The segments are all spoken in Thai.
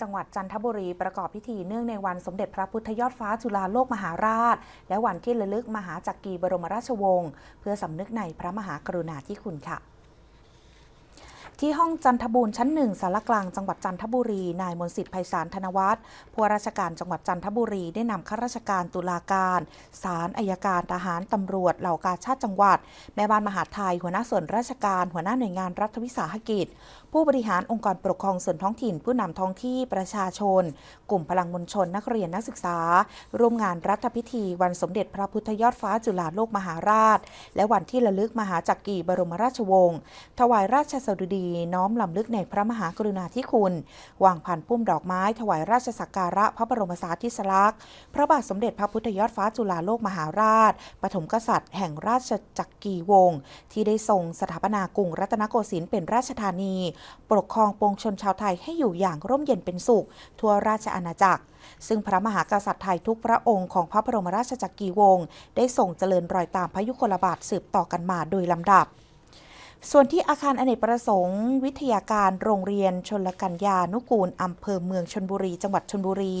จังหวัดจันทบุรีประกอบพิธีเนื่องในวันสมเด็จพระพุทธยอดฟ้าจุฬาโลกมหาราช และวันที่ระลึกมหาจักรีบรมราชวงศ์เพื่อสำนึกในพระมหากรุณาธิคุณค่ะ ที่ห้องจันทบูรณ์ชั้นหนึ่งสารกลางจังหวัดจันทบุรี นายมนสิทธิ์ไพศาลธนวัฒน์ผู้ราชการจังหวัดจันทบุรีได้นำข้าราชการตุลาการศาลอายการทหารตำรวจเหล่ากาชาติจังหวัด แม่บ้านมหาไทย หัวหน้าส่วนราชการ หัวหน้าหน่วยงานรัฐวิสาหกิจ ผู้บริหารองค์กรปกครองส่วนท้องถิ่น ผู้นำท้องที่ประชาชน กลุ่มพลังมวลชนนักเรียนนักศึกษา ร่วมงานรัฐพิธี วันสมเด็จพระพุทธยอดฟ้าจุฬาโลกมหาราช และวันที่ระลึกมหาจักรีบรมราชวงศ์ถวายราชสดุดีน้อมลำลึกในพระมหากรุณาธิคุณ วางพันพุ่มดอกไม้ ถวายราชสักการะพระบรมสารีริสลักษณ์พระบาทสมเด็จพระพุทธยอดฟ้าจุฬาโลกมหาราช ปฐมกษัตริย์ แห่งราชจักรีวงศ์ที่ได้ทรงสถาปนากรุงรัตนโกสินทร์เป็นราชธานี ปกครองปวงชนชาวไทยให้อยู่อย่างร่มเย็นเป็นสุข ทั่วราชอาณาจักร ซึ่งพระมหากษัตริย์ไทยทุกพระองค์ของพระบรมราชจักรีวงศ์ได้ส่งเจริญรอยตามพระยุคลบาทสืบต่อกันมาโดยลำดับ ส่วนที่อาคารอเนกประสงค์ วิทยาการโรงเรียนชนลกัญญานุกูลอำเภอเมืองชนบุรี จังหวัดชนบุรี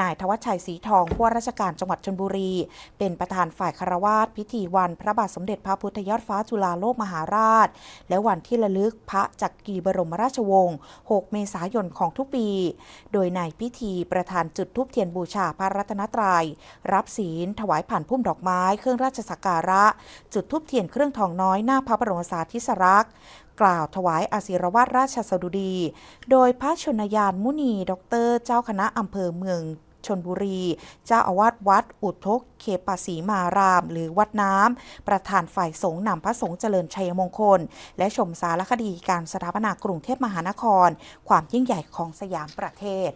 นายทวัชชัยศรีทองผู้ว่าราชการจังหวัดชนบุรี เป็นประธานฝ่ายคารวาสพิธีวัน พระบาทสมเด็จพระพุทธยอดฟ้าจุฬาโลกมหาราช และวันที่ระลึกพระจักรีบรมราชวงศ์ 6 เมษายนของทุกปี โดยในพิธีประธานจุดธูปเทียนบูชาพระรัตนตรยัย รับศีล ถวายผ่านพุ่มดอกไม้ เครื่องราชสักการะ จุดธูปเทียนเครื่องทองน้อยหน้าพระบรมสารีริสลักษ์ กล่าวถวายอาศิรวาทราชสดุดี โดยพระชนยานมุนีดอกเตอรเจ้าคณะอำเภอเมืองชนบุรี เจ้าอาวาสวัด อุทกเคปสีมาราม หรือวัดน้ำ ประธานฝ่ายสงฆ์นำพระสงฆ์เจริญชัยมงคล และชมสารคดีการสถาปนากรุงเทพมหานคร ความยิ่งใหญ่ของสยามประเทศ